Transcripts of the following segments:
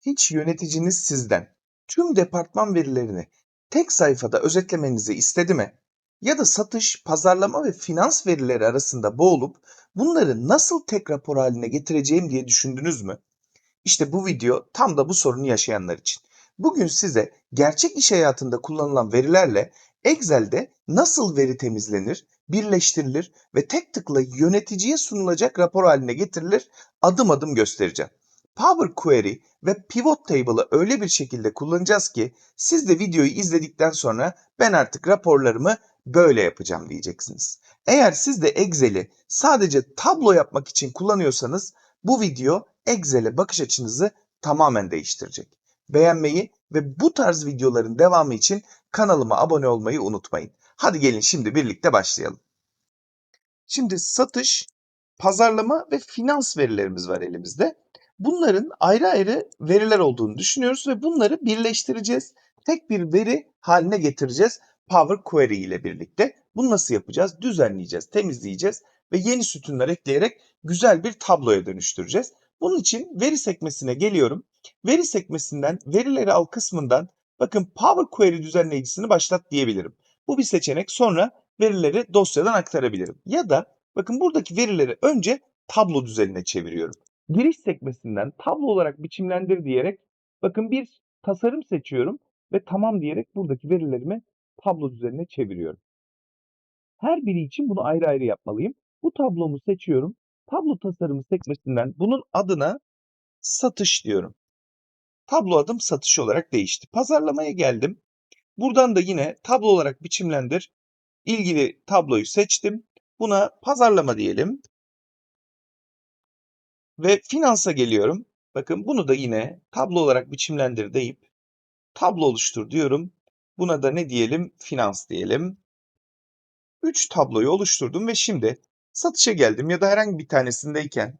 Hiç yöneticiniz sizden tüm departman verilerini tek sayfada özetlemenizi istedi mi? Ya da satış, pazarlama ve finans verileri arasında boğulup bunları nasıl tek rapor haline getireceğim diye düşündünüz mü? İşte bu video tam da bu sorunu yaşayanlar için. Bugün size gerçek iş hayatında kullanılan verilerle Excel'de nasıl veri temizlenir, birleştirilir ve tek tıkla yöneticiye sunulacak rapor haline getirilir adım adım göstereceğim. Power Query ve Pivot Table'ı öyle bir şekilde kullanacağız ki siz de videoyu izledikten sonra ben artık raporlarımı böyle yapacağım diyeceksiniz. Eğer siz de Excel'i sadece tablo yapmak için kullanıyorsanız bu video Excel'e bakış açınızı tamamen değiştirecek. Beğenmeyi ve bu tarz videoların devamı için kanalıma abone olmayı unutmayın. Hadi gelin şimdi birlikte başlayalım. Şimdi satış, pazarlama ve finans verilerimiz var elimizde. Bunların ayrı ayrı veriler olduğunu düşünüyoruz ve bunları birleştireceğiz. Tek bir veri haline getireceğiz Power Query ile birlikte. Bunu nasıl yapacağız? Düzenleyeceğiz, temizleyeceğiz ve yeni sütunlar ekleyerek güzel bir tabloya dönüştüreceğiz. Bunun için veri sekmesine geliyorum. Veri sekmesinden verileri al kısmından bakın Power Query düzenleyicisini başlat diyebilirim. Bu bir seçenek. Sonra verileri dosyadan aktarabilirim. Ya da bakın buradaki verileri önce tablo düzenine çeviriyorum. Giriş sekmesinden tablo olarak biçimlendir diyerek bakın bir tasarım seçiyorum ve tamam diyerek buradaki verilerimi tablo düzenine çeviriyorum. Her biri için bunu ayrı ayrı yapmalıyım. Bu tablomu seçiyorum. Tablo tasarımı sekmesinden bunun adına satış diyorum. Tablo adım satış olarak değişti. Pazarlamaya geldim. Buradan da yine tablo olarak biçimlendir. İlgili tabloyu seçtim. Buna pazarlama diyelim. Ve finansa geliyorum. Bakın bunu da yine tablo olarak biçimlendir deyip tablo oluştur diyorum. Buna da ne diyelim? Finans diyelim. 3 tabloyu oluşturdum ve şimdi satışa geldim ya da herhangi bir tanesindeyken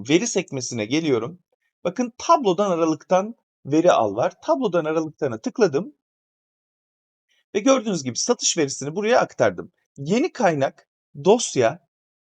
veri sekmesine geliyorum. Bakın tablodan aralıktan veri al var. Tablodan aralıktana tıkladım. Ve gördüğünüz gibi satış verisini buraya aktardım. Yeni kaynak, dosya,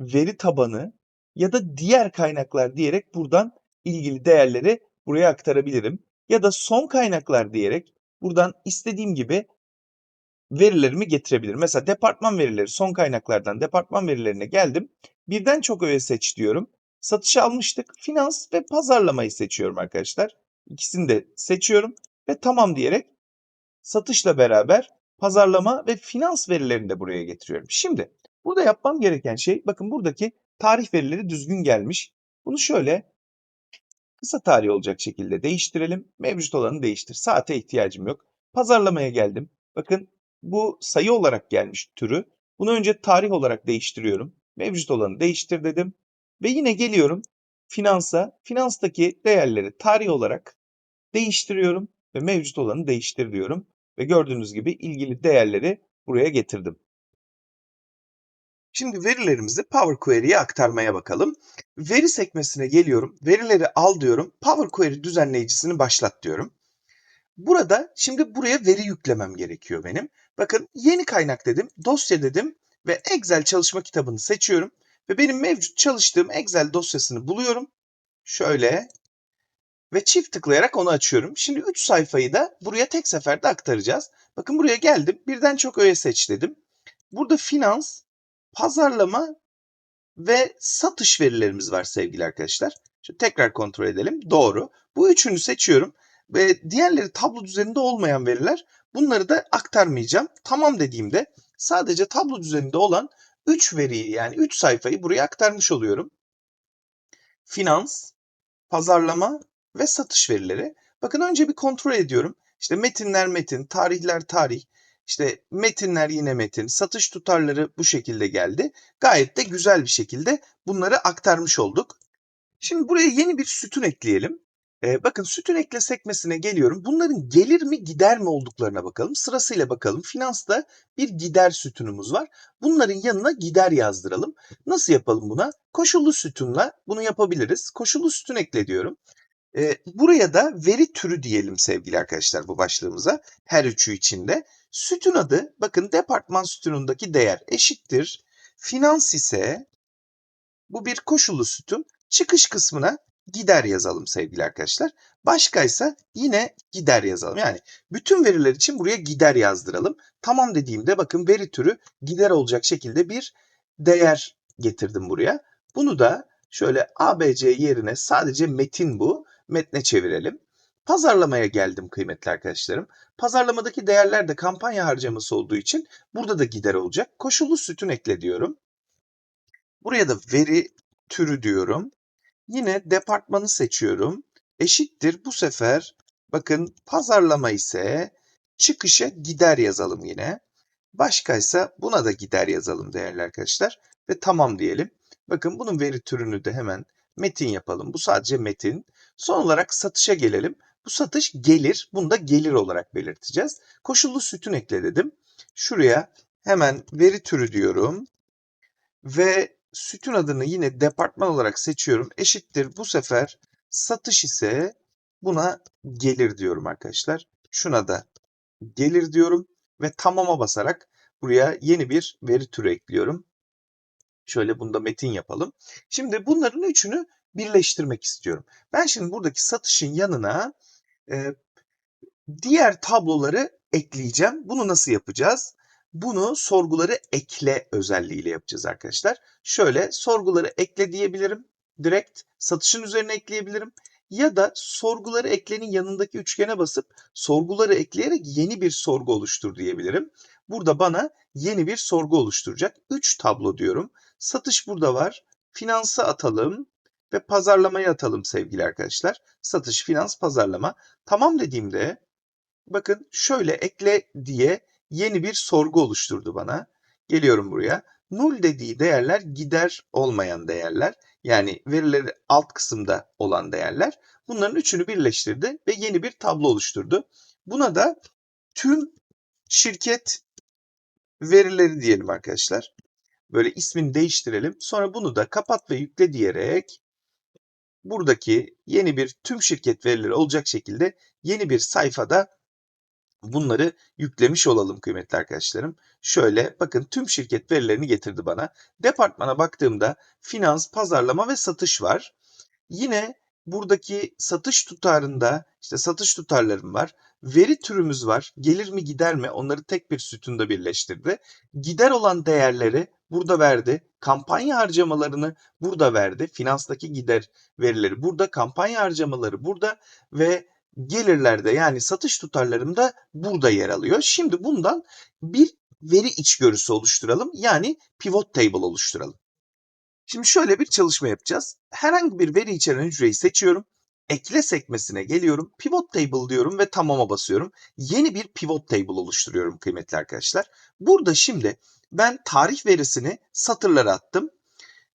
veri tabanı ya da diğer kaynaklar diyerek buradan ilgili değerleri buraya aktarabilirim. Ya da son kaynaklar diyerek buradan istediğim gibi verilerimi getirebilirim. Mesela departman verileri son kaynaklardan departman verilerine geldim. Birden çok öğe seç diyorum. Satışı almıştık. Finans ve pazarlamayı seçiyorum arkadaşlar. İkisini de seçiyorum ve tamam diyerek satışla beraber pazarlama ve finans verilerini de buraya getiriyorum. Şimdi burada yapmam gereken şey bakın buradaki tarih verileri düzgün gelmiş. Bunu şöyle kısa tarih olacak şekilde değiştirelim. Mevcut olanı değiştir. Saate ihtiyacım yok. Pazarlamaya geldim. Bakın bu sayı olarak gelmiş türü. Bunu önce tarih olarak değiştiriyorum. Mevcut olanı değiştir dedim. Ve yine geliyorum finansa. Finanstaki değerleri tarih olarak değiştiriyorum ve mevcut olanı değiştir diyorum. Ve gördüğünüz gibi ilgili değerleri buraya getirdim. Şimdi verilerimizi Power Query'ye aktarmaya bakalım. Veri sekmesine geliyorum. Verileri al diyorum. Power Query düzenleyicisini başlat diyorum. Burada şimdi buraya veri yüklemem gerekiyor benim. Bakın yeni kaynak dedim, dosya dedim ve Excel çalışma kitabını seçiyorum. Ve benim mevcut çalıştığım Excel dosyasını buluyorum. Şöyle ve çift tıklayarak onu açıyorum. Şimdi 3 sayfayı da buraya tek seferde aktaracağız. Bakın buraya geldim. Birden çok öğe seç dedim. Burada finans, pazarlama ve satış verilerimiz var sevgili arkadaşlar. Şimdi tekrar kontrol edelim. Doğru. Bu üçünü seçiyorum ve diğerleri tablo düzeninde olmayan veriler. Bunları da aktarmayacağım. Tamam dediğimde sadece tablo düzeninde olan 3 veriyi yani 3 sayfayı buraya aktarmış oluyorum. Finans, pazarlama ve satış verileri. Bakın önce bir kontrol ediyorum. İşte metinler metin, tarihler tarih, işte metinler yine metin, satış tutarları bu şekilde geldi. Gayet de güzel bir şekilde bunları aktarmış olduk. Şimdi buraya yeni bir sütun ekleyelim. Ee, bakın sütun ekle sekmesine geliyorum. Bunların gelir mi gider mi olduklarına bakalım. Sırasıyla bakalım. Finansta bir gider sütunumuz var. Bunların yanına gider yazdıralım. Nasıl yapalım buna? Koşullu sütunla bunu yapabiliriz. Koşullu sütun ekle diyorum. Ee, buraya da veri türü diyelim sevgili arkadaşlar bu başlığımıza. Her üçü içinde. Sütun adı bakın departman sütunundaki değer eşittir. Finans ise bu bir koşullu sütun. Çıkış kısmına gider yazalım sevgili arkadaşlar. Başkaysa yine gider yazalım. Yani bütün veriler için buraya gider yazdıralım. Tamam dediğimde bakın veri türü gider olacak şekilde bir değer getirdim buraya. Bunu da şöyle ABC yerine sadece metin bu. Metne çevirelim. Pazarlamaya geldim kıymetli arkadaşlarım. Pazarlamadaki değerler de kampanya harcaması olduğu için burada da gider olacak. Koşullu sütun ekle diyorum. Buraya da veri türü diyorum. Yine departmanı seçiyorum. Eşittir bu sefer bakın pazarlama ise çıkışa gider yazalım yine. Başkaysa buna da gider yazalım değerli arkadaşlar. Ve tamam diyelim. Bakın bunun veri türünü de hemen metin yapalım. Bu sadece metin. Son olarak satışa gelelim. Bu satış gelir. Bunu da gelir olarak belirteceğiz. Koşullu sütun ekle dedim. Şuraya hemen veri türü diyorum. Ve sütun adını yine departman olarak seçiyorum. Eşittir bu sefer satış ise buna gelir diyorum arkadaşlar. Şuna da gelir diyorum ve tamama basarak buraya yeni bir veri türü ekliyorum. Şöyle bunda metin yapalım. Şimdi bunların üçünü birleştirmek istiyorum. Ben şimdi buradaki satışın yanına e, diğer tabloları ekleyeceğim. Bunu nasıl yapacağız? Bunu sorguları ekle özelliğiyle yapacağız arkadaşlar. Şöyle sorguları ekle diyebilirim. Direkt satışın üzerine ekleyebilirim. Ya da sorguları eklenin yanındaki üçgene basıp sorguları ekleyerek yeni bir sorgu oluştur diyebilirim. Burada bana yeni bir sorgu oluşturacak. 3 tablo diyorum. Satış burada var. Finansı atalım ve pazarlamayı atalım sevgili arkadaşlar. Satış, finans, pazarlama. Tamam dediğimde bakın şöyle ekle diye yeni bir sorgu oluşturdu bana. Geliyorum buraya. Null dediği değerler gider olmayan değerler. Yani verileri alt kısımda olan değerler. Bunların üçünü birleştirdi ve yeni bir tablo oluşturdu. Buna da tüm şirket verileri diyelim arkadaşlar. Böyle ismini değiştirelim. Sonra bunu da kapat ve yükle diyerek buradaki yeni bir tüm şirket verileri olacak şekilde yeni bir sayfada bunları yüklemiş olalım kıymetli arkadaşlarım. Şöyle bakın tüm şirket verilerini getirdi bana. Departmana baktığımda finans, pazarlama ve satış var. Yine buradaki satış tutarında işte satış tutarlarım var. Veri türümüz var. Gelir mi gider mi onları tek bir sütunda birleştirdi. Gider olan değerleri burada verdi. Kampanya harcamalarını burada verdi. Finanstaki gider verileri burada. Kampanya harcamaları burada ve gelirlerde yani satış tutarlarım da burada yer alıyor. Şimdi bundan bir veri içgörüsü oluşturalım. Yani pivot table oluşturalım. Şimdi şöyle bir çalışma yapacağız. Herhangi bir veri içeren hücreyi seçiyorum. Ekle sekmesine geliyorum. Pivot table diyorum ve tamama basıyorum. Yeni bir pivot table oluşturuyorum kıymetli arkadaşlar. Burada şimdi ben tarih verisini satırlara attım.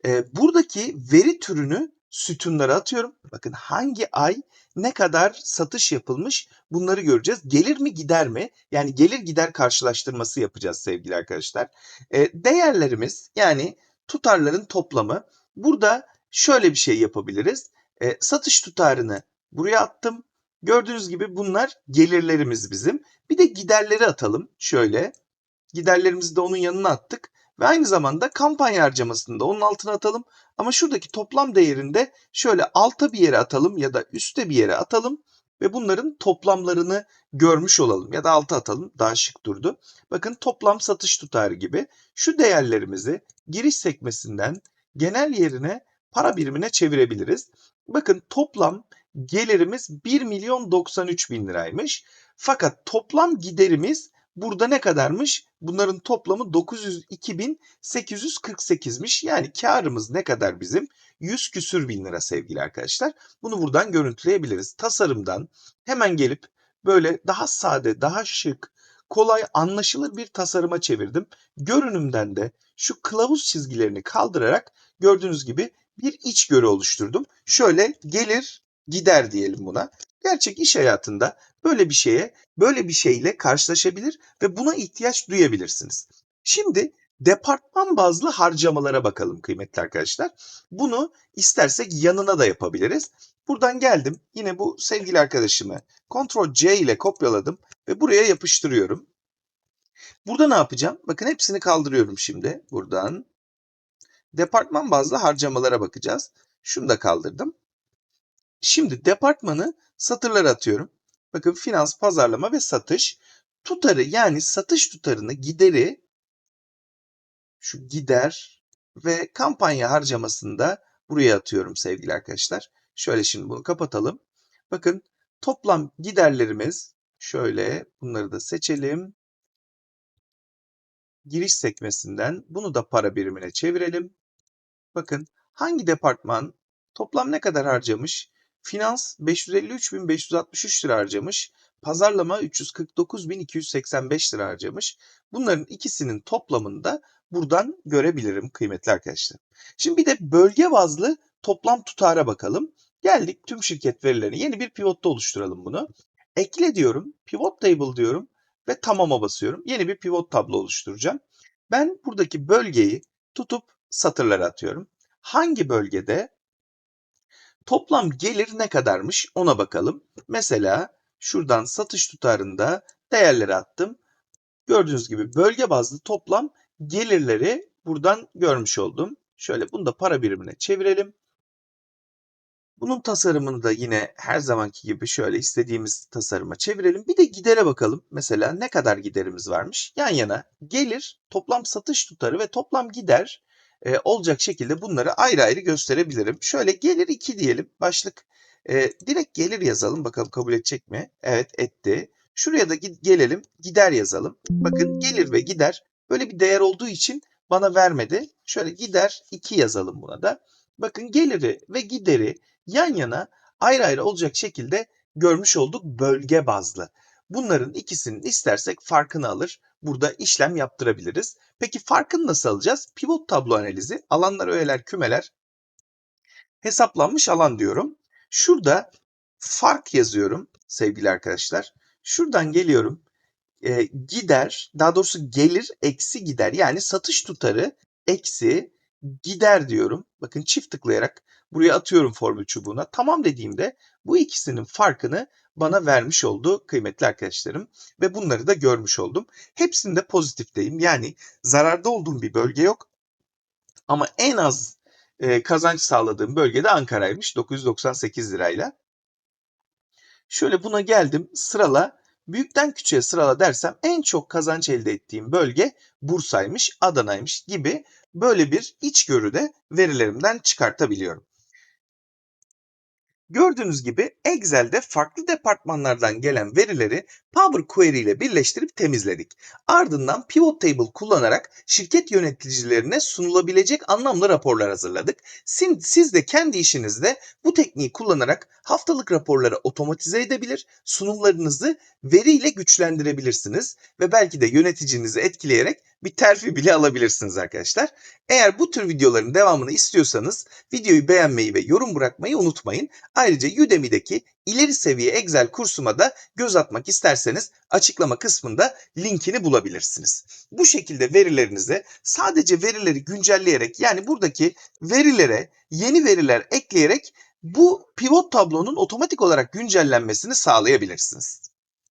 Ee, buradaki veri türünü sütunlara atıyorum. Bakın hangi ay ne kadar satış yapılmış bunları göreceğiz. Gelir mi gider mi? Yani gelir gider karşılaştırması yapacağız sevgili arkadaşlar. E, değerlerimiz yani tutarların toplamı. Burada şöyle bir şey yapabiliriz. E, satış tutarını buraya attım. Gördüğünüz gibi bunlar gelirlerimiz bizim. Bir de giderleri atalım. Şöyle giderlerimizi de onun yanına attık. Ve aynı zamanda kampanya harcamasını da onun altına atalım. Ama şuradaki toplam değerinde şöyle alta bir yere atalım ya da üste bir yere atalım. Ve bunların toplamlarını görmüş olalım ya da alta atalım daha şık durdu. Bakın toplam satış tutarı gibi şu değerlerimizi giriş sekmesinden genel yerine para birimine çevirebiliriz. Bakın toplam gelirimiz 1 milyon 93 bin liraymış. Fakat toplam giderimiz burada ne kadarmış? Bunların toplamı 902.848'miş. Yani karımız ne kadar bizim? 100 küsür bin lira sevgili arkadaşlar. Bunu buradan görüntüleyebiliriz. Tasarımdan hemen gelip böyle daha sade, daha şık, kolay anlaşılır bir tasarıma çevirdim. Görünümden de şu kılavuz çizgilerini kaldırarak gördüğünüz gibi bir iç görü oluşturdum. Şöyle gelir gider diyelim buna. Gerçek iş hayatında böyle bir şeye, böyle bir şeyle karşılaşabilir ve buna ihtiyaç duyabilirsiniz. Şimdi departman bazlı harcamalara bakalım kıymetli arkadaşlar. Bunu istersek yanına da yapabiliriz. Buradan geldim. Yine bu sevgili arkadaşımı Ctrl C ile kopyaladım ve buraya yapıştırıyorum. Burada ne yapacağım? Bakın hepsini kaldırıyorum şimdi buradan. Departman bazlı harcamalara bakacağız. Şunu da kaldırdım. Şimdi departmanı satırlara atıyorum. Bakın finans, pazarlama ve satış. Tutarı yani satış tutarını gideri şu gider ve kampanya harcamasını da buraya atıyorum sevgili arkadaşlar. Şöyle şimdi bunu kapatalım. Bakın toplam giderlerimiz şöyle bunları da seçelim. Giriş sekmesinden bunu da para birimine çevirelim. Bakın hangi departman toplam ne kadar harcamış? Finans 553.563 lira harcamış. Pazarlama 349.285 lira harcamış. Bunların ikisinin toplamını da buradan görebilirim kıymetli arkadaşlar. Şimdi bir de bölge bazlı toplam tutara bakalım. Geldik tüm şirket verilerini yeni bir pivotta oluşturalım bunu. Ekle diyorum, pivot table diyorum ve tamama basıyorum. Yeni bir pivot tablo oluşturacağım. Ben buradaki bölgeyi tutup satırlara atıyorum. Hangi bölgede toplam gelir ne kadarmış ona bakalım. Mesela şuradan satış tutarında değerleri attım. Gördüğünüz gibi bölge bazlı toplam gelirleri buradan görmüş oldum. Şöyle bunu da para birimine çevirelim. Bunun tasarımını da yine her zamanki gibi şöyle istediğimiz tasarıma çevirelim. Bir de gidere bakalım. Mesela ne kadar giderimiz varmış? Yan yana gelir, toplam satış tutarı ve toplam gider e, olacak şekilde bunları ayrı ayrı gösterebilirim. Şöyle gelir 2 diyelim. Başlık e, direkt gelir yazalım. Bakalım kabul edecek mi? Evet etti. Şuraya da gelelim. Gider yazalım. Bakın gelir ve gider böyle bir değer olduğu için bana vermedi. Şöyle gider 2 yazalım buna da. Bakın geliri ve gideri yan yana ayrı ayrı olacak şekilde görmüş olduk bölge bazlı. Bunların ikisinin istersek farkını alır. Burada işlem yaptırabiliriz. Peki farkını nasıl alacağız? Pivot tablo analizi, alanlar, öğeler, kümeler, hesaplanmış alan diyorum. Şurada fark yazıyorum sevgili arkadaşlar. Şuradan geliyorum. E, gider, daha doğrusu gelir eksi gider. Yani satış tutarı eksi gider diyorum. Bakın çift tıklayarak buraya atıyorum formül çubuğuna. Tamam dediğimde bu ikisinin farkını bana vermiş oldu kıymetli arkadaşlarım ve bunları da görmüş oldum. Hepsinde pozitifteyim. Yani zararda olduğum bir bölge yok. Ama en az e, kazanç sağladığım bölge de Ankara'ymış 998 lirayla. Şöyle buna geldim sırala büyükten küçüğe sırala dersem en çok kazanç elde ettiğim bölge Bursa'ymış, Adana'ymış gibi böyle bir içgörü de verilerimden çıkartabiliyorum. Gördüğünüz gibi Excel'de farklı departmanlardan gelen verileri Power Query ile birleştirip temizledik. Ardından Pivot Table kullanarak şirket yöneticilerine sunulabilecek anlamlı raporlar hazırladık. Siz de kendi işinizde bu tekniği kullanarak haftalık raporları otomatize edebilir, sunumlarınızı veriyle güçlendirebilirsiniz ve belki de yöneticinizi etkileyerek bir terfi bile alabilirsiniz arkadaşlar. Eğer bu tür videoların devamını istiyorsanız videoyu beğenmeyi ve yorum bırakmayı unutmayın. Ayrıca Udemy'deki ileri seviye Excel kursuma da göz atmak isterseniz açıklama kısmında linkini bulabilirsiniz. Bu şekilde verilerinize sadece verileri güncelleyerek yani buradaki verilere yeni veriler ekleyerek bu pivot tablonun otomatik olarak güncellenmesini sağlayabilirsiniz.